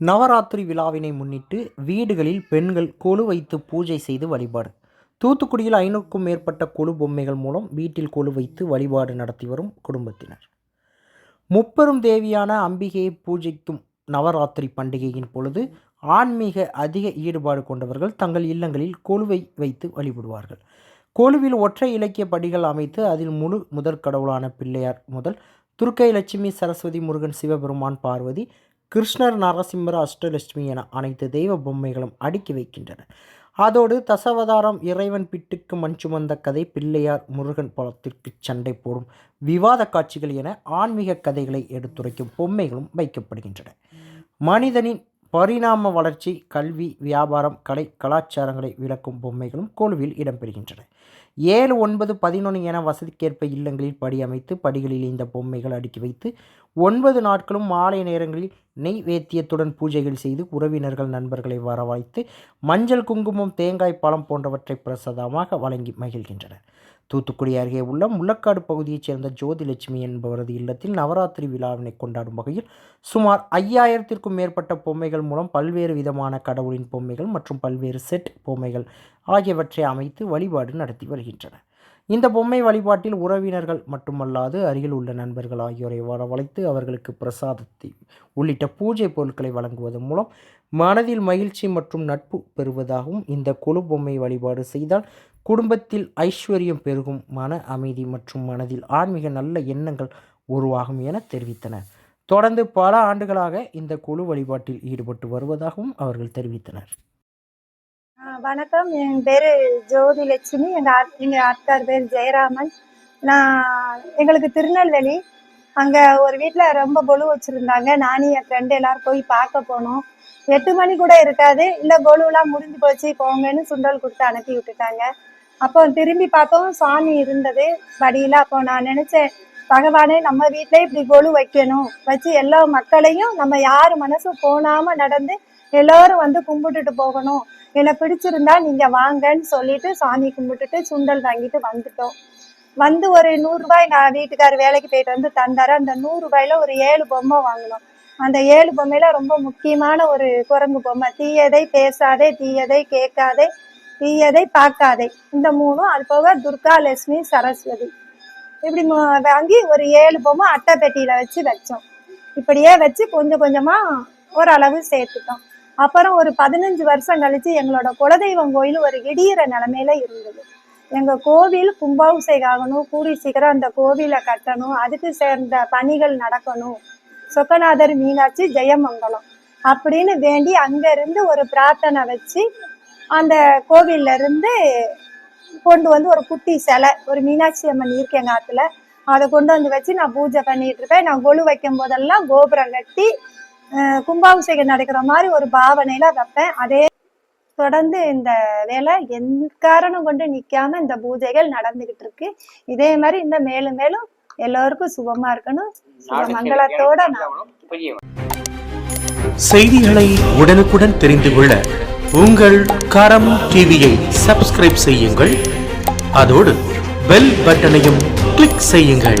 நவராத்திரி விழாவினை முன்னிட்டு வீடுகளில் பெண்கள் கொலு வைத்து பூஜை செய்து வழிபாடு. தூத்துக்குடியில் ஐநூறுக்கும் மேற்பட்ட கொலு பொம்மைகள் மூலம் வீட்டில் கொலு வைத்து வழிபாடு நடத்தி வரும் குடும்பத்தினர். முப்பெரும் தேவியான அம்பிகையை பூஜைக்கும் நவராத்திரி பண்டிகையின் பொழுது ஆன்மீக அதிக ஈடுபாடு கொண்டவர்கள் தங்கள் இல்லங்களில் கொலுவை வைத்து வழிபடுவார்கள். கொலுவில் ஒற்றை இலக்கிய படிகள் அமைத்து அதில் முழு முதற் கடவுளான பிள்ளையார் முதல் துர்க்கை லட்சுமி சரஸ்வதி முருகன் சிவபெருமான் பார்வதி கிருஷ்ணர் நரசிம்மர் அஷ்டலட்சுமி என அனைத்து தெய்வ பொம்மைகளும் அடுக்கி வைக்கின்றன. அதோடு தசவதாரம் இறைவன் பிட்டுக்கு மண் சுமந்த கதை பிள்ளையார் முருகன் பழத்திற்கு சண்டை போடும் விவாத காட்சிகள் என ஆன்மீக கதைகளை எடுத்துரைக்கும் பொம்மைகளும் வைக்கப்படுகின்றன. மனிதனின் பரிணாம வளர்ச்சி கல்வி வியாபாரம் கலை கலாச்சாரங்களை விளக்கும் பொம்மைகளும் கொலுவில் இடம்பெறுகின்றன. ஏழு ஒன்பது பதினொன்று என வசதிக்கேற்ப இல்லங்களில் படி அமைத்து படிகளில் இந்த பொம்மைகள் அடுக்கி வைத்து ஒன்பது நாட்களும் மாலை நேரங்களில் நெய்வேத்தியத்துடன் பூஜைகள் செய்து உறவினர்கள் நண்பர்களை வரவழைத்து மஞ்சள் குங்குமம் தேங்காய் பழம் போன்றவற்றை பிரசாதமாக வழங்கி மகிழ்கின்றனர். தூத்துக்குடி அருகே உள்ள முள்ளக்காடு பகுதியைச் சேர்ந்த ஜோதிலட்சுமி என்பவரது இல்லத்தில் நவராத்திரி விழாவினை கொண்டாடும் வகையில் சுமார் ஐயாயிரத்திற்கும் மேற்பட்ட பொம்மைகள் மூலம் பல்வேறு விதமான கடவுளின் பொம்மைகள் மற்றும் பல்வேறு செட் பொம்மைகள் ஆகியவற்றை அமைத்து வழிபாடு நடத்தி வருகின்றனர். இந்த பொம்மை வழிபாட்டில் உறவினர்கள் மட்டுமல்லாது அருகில் உள்ள நண்பர்கள் ஆகியோரை வரவழைத்து அவர்களுக்கு பிரசாதத்தை உள்ளிட்ட பூஜை பொருட்களை வழங்குவதன் மூலம் மனதில் மகிழ்ச்சி மற்றும் நட்பு பெறுவதாகவும் இந்த கொலு பொம்மை வழிபாடு செய்தால் குடும்பத்தில் ஐஸ்வர்யம் பெருகும் மன அமைதி மற்றும் மனதில் ஆன்மீக நல்ல எண்ணங்கள் உருவாகும் என தெரிவித்தனர் தொடர்ந்து பல ஆண்டுகளாக இந்த குழு வழிபாட்டில் ஈடுபட்டு வருவதாகவும் அவர்கள் தெரிவித்தனர். வணக்கம். என் பேர் ஜோதி லட்சுமி. எங்கள் எங்கள் அத்தார் பேர் ஜெயராமன். நான் எங்களுக்கு திருநெல்வேலி. அங்கே ஒரு வீட்டில் ரொம்ப கொலு வச்சுருந்தாங்க. நானும் என் ஃப்ரெண்டு எல்லாரும் போய் பார்க்க போனோம். எட்டு மணி கூட இருக்காது. இல்லை கொலுவெலாம் முடிஞ்சு போச்சு. போங்கன்னு சுண்டல் கொடுத்து அனுப்பி விட்டுட்டாங்க. அப்போ திரும்பி பார்த்தோம். சாமி இருந்தது. படியில் அப்போ நான் நினச்சேன் பகவானே நம்ம வீட்டிலே இப்படி கொலு வைக்கணும். வச்சு எல்லா மக்களையும் நம்ம யார் மனசும் போனாமல் நடந்து எல்லோரும் வந்து கும்பிட்டுட்டு போகணும். என்னை பிடிச்சிருந்தா நீங்கள் வாங்கன்னு சொல்லிட்டு சாமி கும்பிட்டுட்டு சுண்டல் வாங்கிட்டு வந்துட்டோம். வந்து ஒரு நூறுரூபாய் நான் வீட்டுக்கார் வேலைக்கு போயிட்டு வந்து தந்தாரு. அந்த நூறுரூபாயில் ஒரு ஏழு பொம்மை வாங்கினோம். அந்த ஏழு பொம்மையில் ரொம்ப முக்கியமான ஒரு குரங்கு பொம்மை. தீயதை பேசாதே தீயதை கேட்காதே தீயதை பார்க்காதே. இந்த மூணும் அது போக துர்கா லட்சுமி சரஸ்வதி. இப்படி வாங்கி ஒரு ஏழு பொம்மை அட்டை பெட்டியில் வச்சு வச்சோம். இப்படியே வச்சு கொஞ்சம் கொஞ்சமாக ஓரளவு சேர்த்துட்டோம். அப்புறம் ஒரு பதினஞ்சு வருஷம் கழிச்சு எங்களோட குலதெய்வம் கோயில் ஒரு இடியிற நிலைமையில இருந்தது. எங்க கோவில் கும்பாபிஷேகம் ஆகணும் கூடி சீக்கிரம் அந்த கோவிலை கட்டணும் அதுக்கு சேர்ந்த பணிகள் நடக்கணும். சொக்கநாதர் மீனாட்சி ஜெயமங்கலம் அப்படின்னு வேண்டி அங்க இருந்து ஒரு பிரார்த்தனை வச்சு அந்த கோவில்ல இருந்து கொண்டு வந்து ஒரு குட்டி சிலை ஒரு மீனாட்சி அம்மன் இருக்கு எங்க ஆத்துல அதை கொண்டு வந்து வச்சு நான் பூஜை பண்ணிட்டு இருப்பேன். நான் கொலு வைக்கும் போதெல்லாம் கோபுரம் கட்டி கும்பாபிஷேகம் நடக்கிற மாதிரி ஒரு பாவனையில வைப்பேன். அதே தொடர்ந்து இந்த வேலை எக்காரணம் கொண்டு நிக்காம இந்த பூஜைகள் நடந்துகிட்டு இருக்கு. இதே மாதிரி இந்த மேலும் மேலும் எல்லோருக்கும் சுபமா இருக்கணும். மங்களத்தோட நான் செய்திகளை உடனுக்குடன் தெரிந்து கொள்ள உங்கள் கரம் டிவியை சப்ஸ்கிரைப் செய்யுங்கள். அதோடு பெல் பட்டனையும் கிளிக் செய்யுங்கள்.